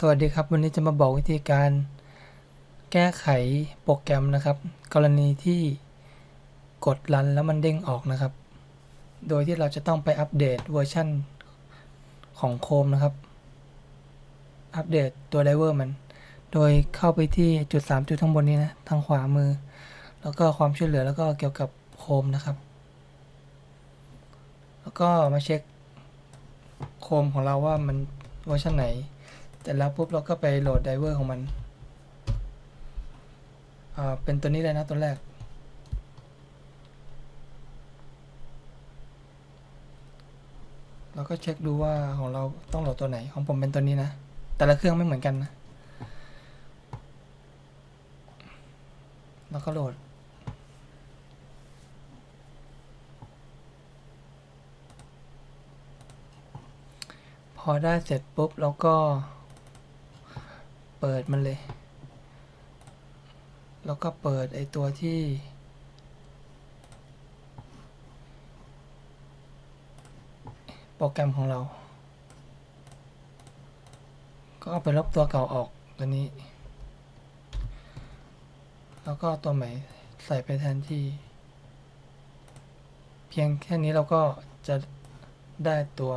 สวัสดีครับ วันนี้จะมาบอกวิธีการแก้ไขโปรแกรมนะครับ กรณีที่กดรันแล้วมันเด้งออกนะครับ โดยที่เราจะต้องไปอัปเดตเวอร์ชันของโคมนะครับ อัปเดตตัวไดเวอร์มัน โดยเข้าไปที่จุด 3 จุดข้างบนนี้นะ ทางขวามือ แล้วก็ความช่วยเหลือแล้วก็เกี่ยวกับโคมนะครับ แล้วก็มาเช็คโคมของเราว่ามันเวอร์ชันไหน แต่แล้วปุ๊บเราก็ไปโหลดไดเวอร์ของมันอ่าเป็นตัวนี้เลยนะตัวแรก เราก็เช็คดูว่าของเราต้องโหลดตัวไหนของผมเป็นตัวนี้นะ แต่ละเครื่องไม่เหมือนกันนะแล้วก็โหลด พอได้เสร็จปุ๊บเราก็ เปิดมันเลย แล้วก็เปิดไอตัวที่ โปรแกรมของเรา ก็เอาไปลบตัวเก่าออกตัวนี้ แล้วก็ตัวใหม่ใส่ไปแทนที่ เพียงแค่นี้เราก็จะได้ตัว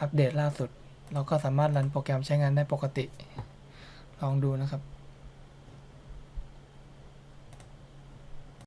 อัปเดตล่าสุด เราก็สามารถรันโปรแกรมใช้งานได้ปกติ ลองดูนะครับ